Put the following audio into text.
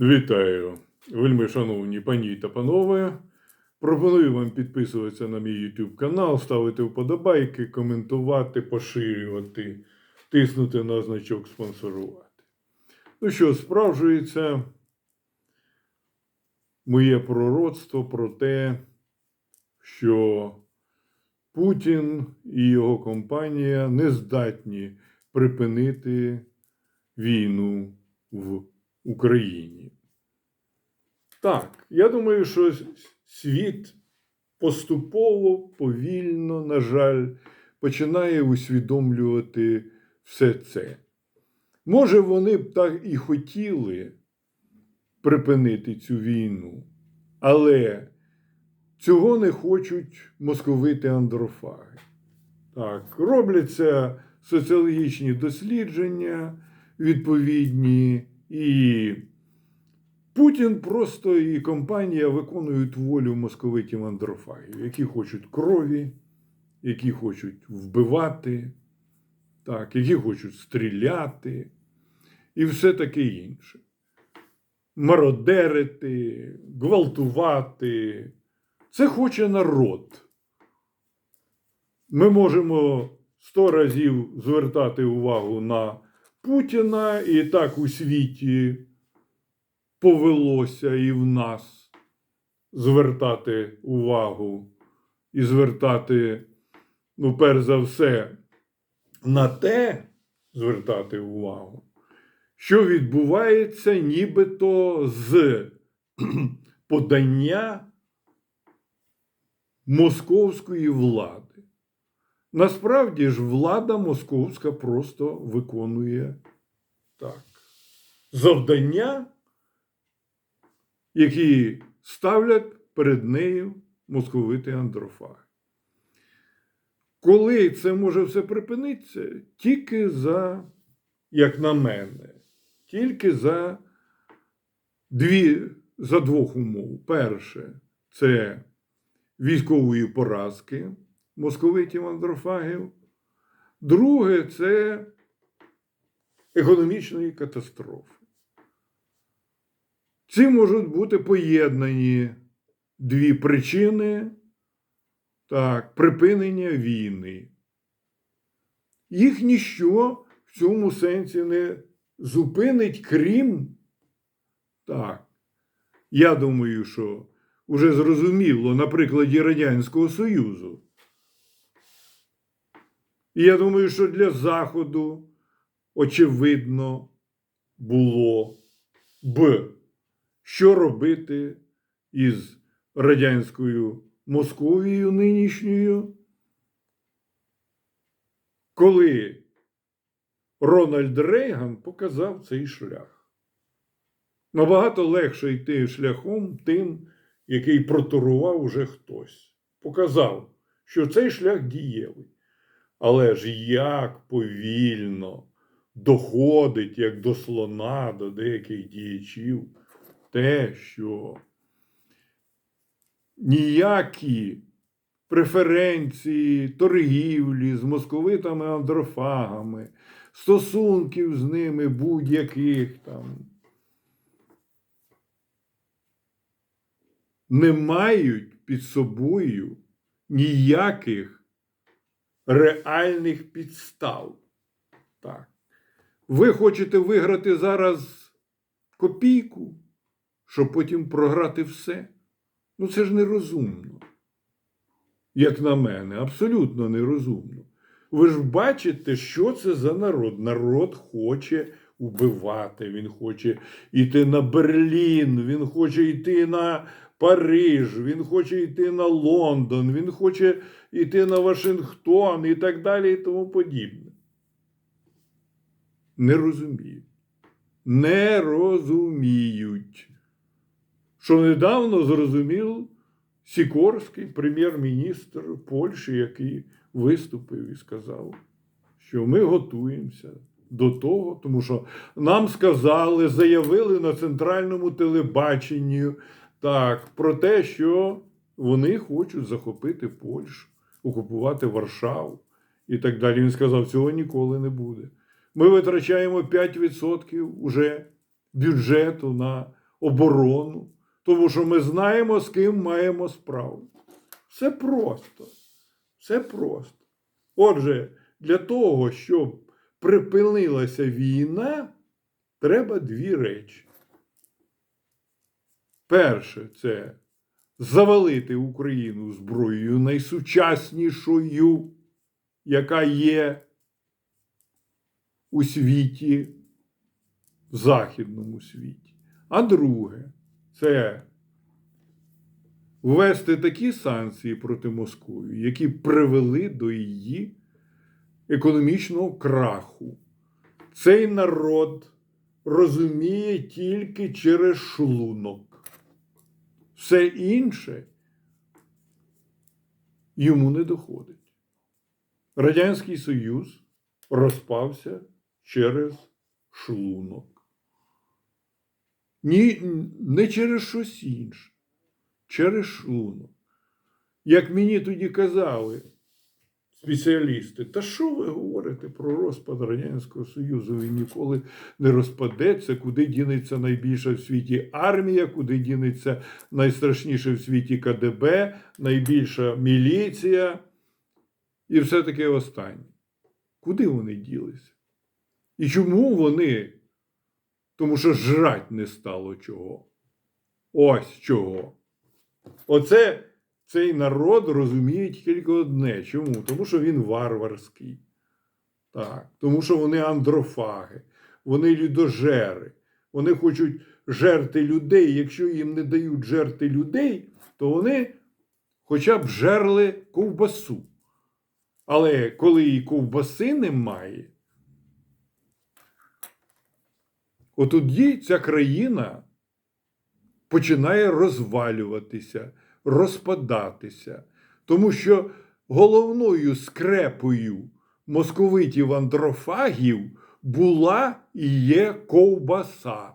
Вітаю, вельми шановні пані та панове. Пропоную вам підписуватися на мій YouTube канал, ставити вподобайки, коментувати, поширювати, тиснути на значок спонсорувати. Ну що, справжується моє пророцтво про те, що Путін і його компанія не здатні припинити війну в Україні. Так, я думаю, що світ поступово, повільно, на жаль, починає усвідомлювати все це. Може, вони б так і хотіли припинити цю війну, але цього не хочуть московити андрофаги. Так, робляться соціологічні дослідження відповідні, і Путін просто і компанія виконують волю московитів андрофагів, які хочуть крові, які хочуть вбивати, так, які хочуть стріляти і все таке інше. Мародерити, гвалтувати. Це хоче народ. Ми можемо сто разів звертати увагу на Путіна, і так у світі повелося і в нас звертати увагу і звертати, ну, перш за все, на те звертати увагу, що відбувається нібито з подання московської влади. Насправді ж влада московська просто виконує так. Завдання, які ставлять перед нею московити андрофаги. Коли це може все припинитися? Тільки за, як на мене, тільки за дві, за двох умов. Перше, це військової поразки московитів андрофагів. Друге це економічної катастрофи. Ці можуть бути поєднані дві причини так, припинення війни. Їх ніщо в цьому сенсі не зупинить, крім так. Я думаю, що вже зрозуміло на прикладі Радянського Союзу. І я думаю, що для Заходу очевидно було б, що робити із радянською Московією нинішньою, коли Рональд Рейган показав цей шлях. Набагато легше йти шляхом тим, який проторував уже хтось. Показав, що цей шлях дієвий. Але ж як повільно доходить, як до слона, до деяких діячів, те, що ніякі преференції торгівлі з московитами андрофагами, стосунків з ними будь-яких там не мають під собою ніяких реальних підстав. Так. Ви хочете виграти зараз копійку, щоб потім програти все? Ну це ж нерозумно. Як на мене, абсолютно нерозумно. Ви ж бачите, що це за народ. Народ хоче убивати, він хоче йти на Берлін, він хоче йти на Париж, він хоче йти на Лондон, він хоче йти на Вашингтон і так далі і тому подібне. Не розуміють. Не розуміють. Що недавно зрозумів Сікорський, прем'єр-міністр Польщі, який виступив і сказав, що ми готуємося до того, тому що нам сказали, заявили на центральному телебаченні так, про те, що вони хочуть захопити Польщу, окупувати Варшаву і так далі. Він сказав, цього ніколи не буде. Ми витрачаємо 5% уже бюджету на оборону, тому що ми знаємо, з ким маємо справу. Все просто. Все просто. Отже, для того, щоб припинилася війна, треба дві речі. Перше, це завалити Україну зброєю найсучаснішою, яка є у світі, в західному світі. А друге, це ввести такі санкції проти Москви, які привели до її економічного краху. Цей народ розуміє тільки через шлунок. Все інше йому не доходить. Радянський Союз розпався через шлунок. Ні, не через щось інше, через шлунок. Як мені тоді казали спеціалісти, та що ви говорите про розпад Радянського Союзу? Він ніколи не розпадеться, куди дінеться найбільша в світі армія, куди дінеться найстрашніше в світі КДБ, найбільша міліція і все таке останнє. Куди вони ділися? І чому вони? Тому що жрать не стало чого. Ось чого. Оце цей народ розуміє тільки одне. Чому? Тому що він варварський. Так. Тому що вони андрофаги, вони людожери. Вони хочуть жерти людей. Якщо їм не дають жерти людей, то вони хоча б жерли ковбасу. Але коли і ковбаси немає, от тоді ця країна починає розвалюватися, розпадатися. Тому що головною скрепою московитів андрофагів була і є ковбаса.